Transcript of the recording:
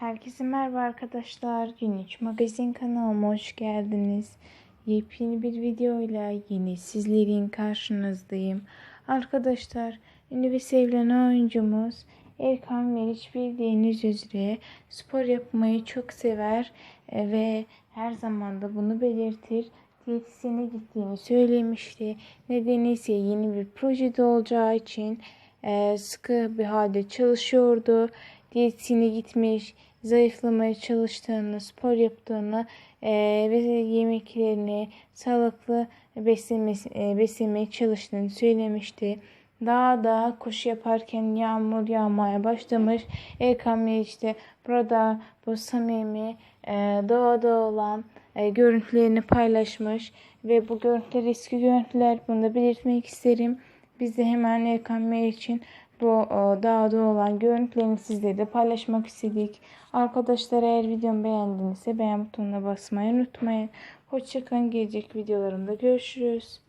Herkese merhaba arkadaşlar. Günlük Magazin kanalıma hoş geldiniz. Yepyeni bir videoyla yine sizlerin karşınızdayım. Arkadaşlar, ünlü ve sevilen oyuncumuz Erkan Meriç bildiğiniz üzere spor yapmayı çok sever e, ve her zaman da bunu belirtir. Diyetisyene gittiğini söylemişti. Nedeni ise yeni bir projede olacağı için e, sıkı bir halde çalışıyordu. Diyetisyene gitmiş, zayıflamaya çalıştığını, spor yaptığını e, ve yemeklerini sağlıklı beslemesi, e, beslemeye çalıştığını söylemişti. Daha da koşu yaparken yağmur yağmaya başlamış. Erkan Meriç de burada bu samimi e, doğada olan e, görüntülerini paylaşmış ve bu görüntüler eski görüntüler bunu da belirtmek isterim. Biz de hemen Erkan Meriç'in bu o, dağda olan görüntülerini sizle de paylaşmak istedik. Arkadaşlar eğer videomu beğendinizse beğen butonuna basmayı unutmayın. Hoşçakalın. Gelecek videolarımda görüşürüz.